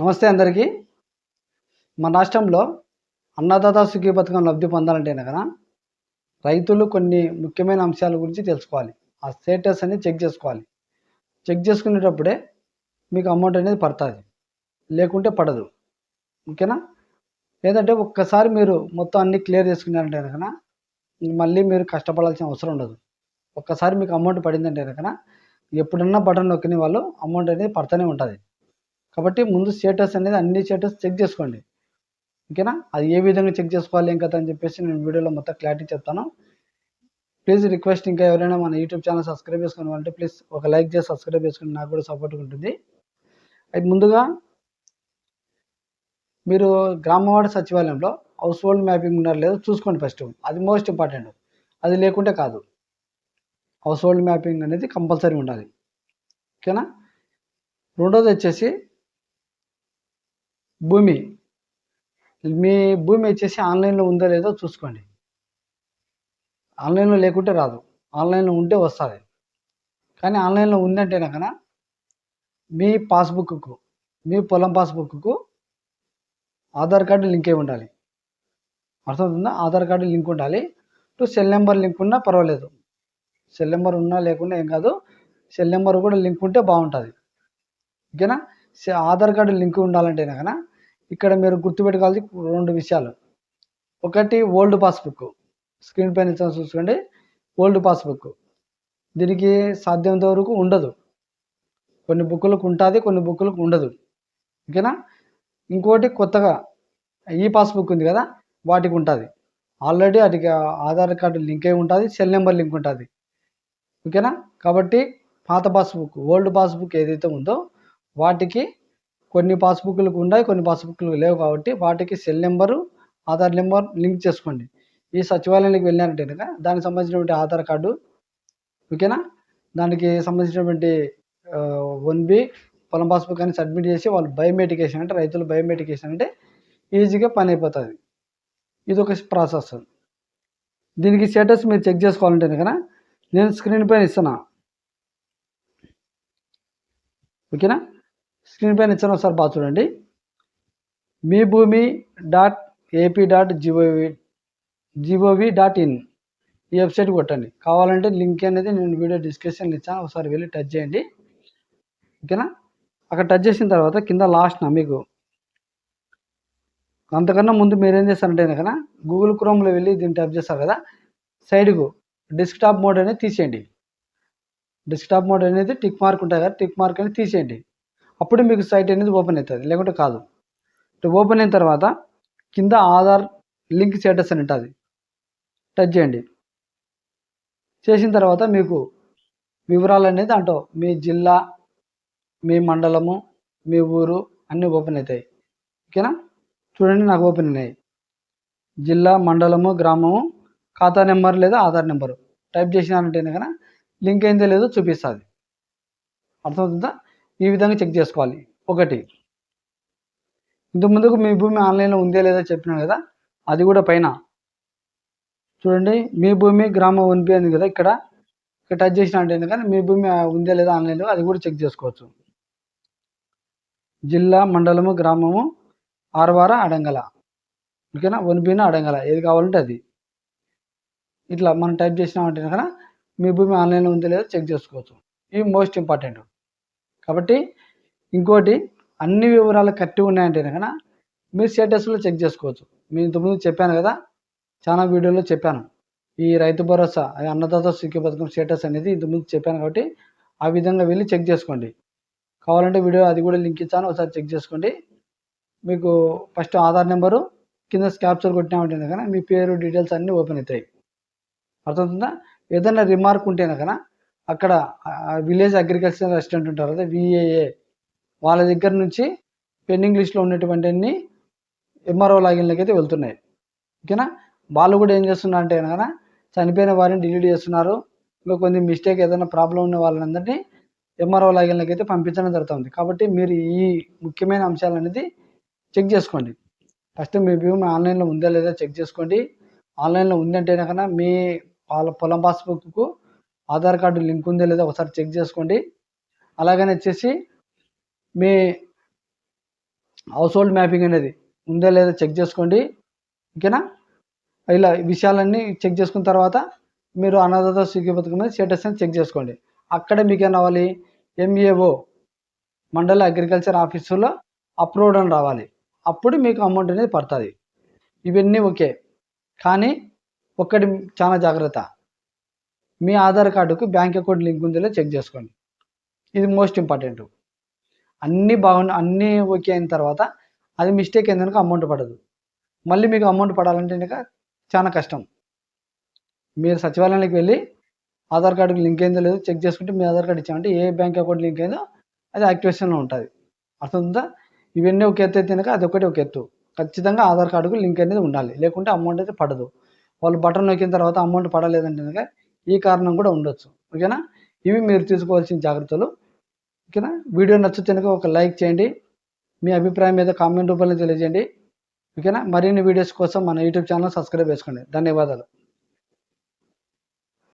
నమస్తే అందరికీ. మన రాష్ట్రంలో అన్నదాత సుఖీ పథకం లబ్ధి పొందాలంటే కనుక రైతులు కొన్ని ముఖ్యమైన అంశాల గురించి తెలుసుకోవాలి. ఆ స్టేటస్ అనేది చెక్ చేసుకోవాలి. చెక్ చేసుకునేటప్పుడే మీకు అమౌంట్ అనేది పడుతుంది. లేకుంటే పడదు. ఓకేనా? లేదంటే ఒక్కసారి మీరు మొత్తం అన్ని క్లియర్ చేసుకున్నారంటే కనుక మళ్ళీ మీరు కష్టపడాల్సిన అవసరం ఉండదు. ఒక్కసారి మీకు అమౌంట్ పడిందంటే కనుక ఎప్పుడన్నా బటన్ నొక్కిన వాళ్ళు అమౌంట్ అనేది పడుతూనే ఉంటుంది. కాబట్టి ముందు స్టేటస్ అనేది అన్ని స్టేటస్ చెక్ చేసుకోండి. ఓకేనా? అది ఏ విధంగా చెక్ చేసుకోవాలి ఏం కదా అని చెప్పేసి నేను వీడియోలో మొత్తం క్లారిటీ చెప్తాను. ప్లీజ్ రిక్వెస్ట్ ఇంకా ఎవరైనా మన యూట్యూబ్ ఛానల్ సబ్స్క్రైబ్ చేసుకోవాలంటే ప్లీజ్ ఒక లైక్ చేసి సబ్స్క్రైబ్ చేసుకుని నాకు కూడా సపోర్ట్గా ఉంటుంది. అయితే ముందుగా మీరు గ్రామవాడ సచివాలయంలో హౌస్ హోల్డ్ మ్యాపింగ్ ఉన్నారు లేదో చూసుకోండి ఫస్ట్ అది మోస్ట్ ఇంపార్టెంట్ అది లేకుంటే కాదు. హౌస్ హోల్డ్ మ్యాపింగ్ అనేది కంపల్సరీ ఉండాలి. ఓకేనా? రెండోది వచ్చేసి భూమి. మీ భూమి వచ్చేసి ఆన్లైన్లో ఉందో లేదో చూసుకోండి. ఆన్లైన్లో లేకుంటే రాదు. ఆన్లైన్లో ఉంటే వస్తుంది. కానీ ఆన్లైన్లో ఉందంటే కనుక మీ పాస్బుక్కు మీ పొలం పాస్బుక్కు ఆధార్ కార్డు లింక్ అయి ఉండాలి. అర్థమవుతుందా? ఆధార్ కార్డు లింక్ ఉండాలి. టు సెల్ నెంబర్ లింక్ ఉన్నా పర్వాలేదు. సెల్ నెంబర్ ఉన్నా లేకుండా ఏం కాదు. సెల్ నెంబర్ కూడా లింక్ ఉంటే బాగుంటుంది. ఓకేనా? ఆధార్ కార్డు లింక్ ఉండాలంటే కనుక ఇక్కడ మీరు గుర్తుపెట్టుకోవాల్సి రెండు విషయాలు. ఒకటి ఓల్డ్ పాస్బుక్. స్క్రీన్ పైన ఇచ్చిన చూసుకోండి. Old passbook. దీనికి సాధ్యమైనంత వరకు ఉండదు. కొన్ని బుక్కులకు ఉంటుంది కొన్ని బుక్కులకు ఉండదు. ఓకేనా? ఇంకోటి కొత్తగా ఈ పాస్బుక్ ఉంది కదా వాటికి ఉంటుంది. ఆల్రెడీ వాటికి ఆధార్ కార్డు లింక్ అయి ఉంటుంది సెల్ నెంబర్ లింక్ ఉంటుంది. ఓకేనా? కాబట్టి పాత పాస్బుక్ ఓల్డ్ పాస్బుక్ ఏదైతే ఉందో వాటికి కొన్ని పాస్బుక్లకు ఉన్నాయి కొన్ని పాస్బుక్లు లేవు కాబట్టి వాటికి cell number Aadhaar number link చేసుకోండి. ఈ సచివాలయానికి వెళ్ళినారంటే కనుక దానికి సంబంధించినటువంటి ఆధార్ కార్డు ఓకేనా? దానికి సంబంధించినటువంటి వన్ బి పొలం పాస్బుక్ అని సబ్మిట్ చేసి వాళ్ళు బయోమెటికేషన్ అంటే రైతులు బయోమెటికేషన్ అంటే ఈజీగా పని అయిపోతుంది. ఇది ఒక ప్రాసెస్. దీనికి స్టేటస్ మీరు చెక్ చేసుకోవాలంటే కనుక నేను స్క్రీన్ పైన ఇస్తున్నా. ఓకేనా? స్క్రీన్ పైన ఇచ్చిన ఒకసారి బాగా చూడండి. Mee Bhoomi dot AP dot GOV GOV dot in. ఈ వెబ్సైట్ కొట్టండి. కావాలంటే లింక్ అనేది నేను వీడియో డిస్క్రిప్షన్లో ఇచ్చాను. ఒకసారి వెళ్ళి టచ్ చేయండి. ఓకేనా? అక్కడ టచ్ చేసిన తర్వాత కింద లాస్ట్న మీకు అంతకన్నా ముందు మీరేం చేస్తారంటే కదా గూగుల్ క్రోమ్లో వెళ్ళి దీన్ని టైప్ చేస్తారు కదా. సైడ్కు డెస్క్టాప్ మోడ్ అనేది తీసేయండి. డెస్క్టాప్ మోడ్ అనేది టిక్ మార్క్ ఉంటుంది కదా. టిక్ మార్క్ అనేది తీసేయండి. అప్పుడు మీకు సైట్ అనేది ఓపెన్ అవుతుంది. లేకుంటే కాదు. ఓపెన్ అయిన తర్వాత కింద ఆధార్ లింక్ స్టేటస్ అని ఉంటుంది. టచ్ చేయండి. చేసిన తర్వాత మీకు వివరాలు అనేది దాంట్లో మీ జిల్లా మీ మండలము మీ ఊరు అన్నీ ఓపెన్ అవుతాయి. ఓకేనా? చూడండి నాకు ఓపెన్ అయినాయి జిల్లా మండలము గ్రామము ఖాతా నెంబర్ లేదా ఆధార్ నెంబరు. టైప్ చేసినారంటే కనుక లింక్ అయిందో లేదో చూపిస్తుంది. అర్థమవుతుందా? ఈ విధంగా చెక్ చేసుకోవాలి. ఒకటి. ఇంతకుముందుకు మీ భూమి ఆన్లైన్లో ఉందే లేదా చెప్పినాను కదా? అది కూడా పైన. చూడండి మీ భూమి గ్రామ వన్పి అని కదా ఇక్కడ? ఇక్కడ టచ్ చేసిన అంటే కానీ మీ భూమి ఉందే లేదా ఆన్లైన్లో అది కూడా చెక్ చేసుకోవచ్చు. జిల్లా మండలము గ్రామము ఆరువార అడంగల. ఓకేనా? వన్పిన అడంగల. ఏది కావాలంటే అది. ఇట్లా మనం టైప్ చేసినామంటే కనుక మీ భూమి ఆన్లైన్లో ఉందో లేదో చెక్ చేసుకోవచ్చు. ఇవి మోస్ట్ ఇంపార్టెంట్. కాబట్టి ఇంకోటి అన్ని వివరాలు కరెక్ట్గా ఉన్నాయంటే కనుక మీరు స్టేటస్లో చెక్ చేసుకోవచ్చు. నేను ఇంతకుముందు చెప్పాను కదా చాలా వీడియోలో చెప్పాను. ఈ రైతు భరోసా అది అన్నదాత సుఖీ పథకం స్టేటస్ అనేది ఇంతకుముందు చెప్పాను కాబట్టి ఆ విధంగా వెళ్ళి చెక్ చేసుకోండి. కావాలంటే వీడియో అది కూడా లింక్ ఇచ్చాను ఒకసారి చెక్ చేసుకోండి. మీకు ఫస్ట్ ఆధార్ నెంబరు కింద క్యాప్చర్ కొట్టినామంటే కనుక మీ పేరు డీటెయిల్స్ అన్నీ ఓపెన్ అవుతాయి. అర్థమవుతుందా? ఏదైనా రిమార్క్ ఉంటేనే కనుక అక్కడ విలేజ్ అగ్రికల్చర్ అసిస్టెంట్ ఉంటారు కదా విఏఏ వాళ్ళ దగ్గర నుంచి పెండింగ్ లిస్ట్లో ఉన్నటువంటి అన్ని ఎంఆర్ఓ లాగిన్లకి అయితే వెళ్తున్నాయి. ఓకేనా? వాళ్ళు కూడా ఏం చేస్తున్నారు అంటే కనుక చనిపోయిన వారిని డిలీట్ చేస్తున్నారు. ఇంకా కొన్ని మిస్టేక్ ఏదైనా ప్రాబ్లం ఉన్న వాళ్ళందరినీ ఎంఆర్ఓ లాగిన్లకి అయితే పంపించడం జరుగుతుంది. కాబట్టి మీరు ఈ ముఖ్యమైన అంశాలు అనేది చెక్ చేసుకోండి. ఫస్ట్ మీ భూమి ఆన్లైన్లో ఉందా లేదా చెక్ చేసుకోండి. ఆన్లైన్లో ఉందంటే కనుక మీ వాళ్ళ పొలం పాస్బుక్కు ఆధార్ కార్డు లింక్ ఉందో లేదో ఒకసారి చెక్ చేసుకోండి. అలాగని వచ్చేసి మీ హౌస్ హోల్డ్ మ్యాపింగ్ అనేది ఉందా లేదా చెక్ చేసుకోండి. ఓకేనా? ఇలా విషయాలన్నీ చెక్ చేసుకున్న తర్వాత మీరు అనాథత స్వీకృతి పథకం మీద స్టేటస్ అని చెక్ చేసుకోండి. అక్కడ మీకు ఏం రావాలి? ఎంఏఓ మండల అగ్రికల్చర్ ఆఫీసులో అప్రూవ్డ్ అని రావాలి. అప్పుడు మీకు అమౌంట్ అనేది పడుతుంది. ఇవన్నీ ఓకే. కానీ ఒక్కటి చాలా జాగ్రత్త. మీ ఆధార్ కార్డుకు బ్యాంక్ అకౌంట్ లింక్ ఉందో లేదో చెక్ చేసుకోండి. ఇది మోస్ట్ ఇంపార్టెంట్. అన్నీ బాగున్న అన్నీ ఓకే అయిన తర్వాత అది మిస్టేక్ అయిందనుక అమౌంట్ పడదు. మళ్ళీ మీకు అమౌంట్ పడాలంటే కనుక చాలా కష్టం. మీరు సచివాలయానికి వెళ్ళి ఆధార్ కార్డుకి లింక్ అయిందో లేదో చెక్ చేసుకుంటే మీ ఆధార్ కార్డు ఇచ్చామంటే ఏ బ్యాంక్ అకౌంట్ లింక్ అయిందో అది యాక్టివేషన్లో ఉంటుంది. అర్థమవుతుందా? ఇవన్నీ ఒక ఎత్తు అయితే కనుక అది ఒకటి ఒక ఎత్తు. ఖచ్చితంగా ఆధార్ కార్డుకు లింక్ అనేది ఉండాలి. లేకుంటే అమౌంట్ అయితే పడదు. వాళ్ళు బటన్ నొక్కిన తర్వాత అమౌంట్ పడలేదంటే కనుక ఈ కారణం కూడా ఉండొచ్చు. ఓకేనా? ఇవి మీరు తీసుకోవాల్సిన జాగ్రత్తలు. ఓకేనా? వీడియో నచ్చితే ఒక లైక్ చేయండి. మీ అభిప్రాయం మీద కామెంట్ రూపంలో తెలియజేయండి. ఓకేనా? మరిన్ని వీడియోస్ కోసం మన యూట్యూబ్ ఛానల్ సబ్స్క్రైబ్ చేసుకోండి. ధన్యవాదాలు.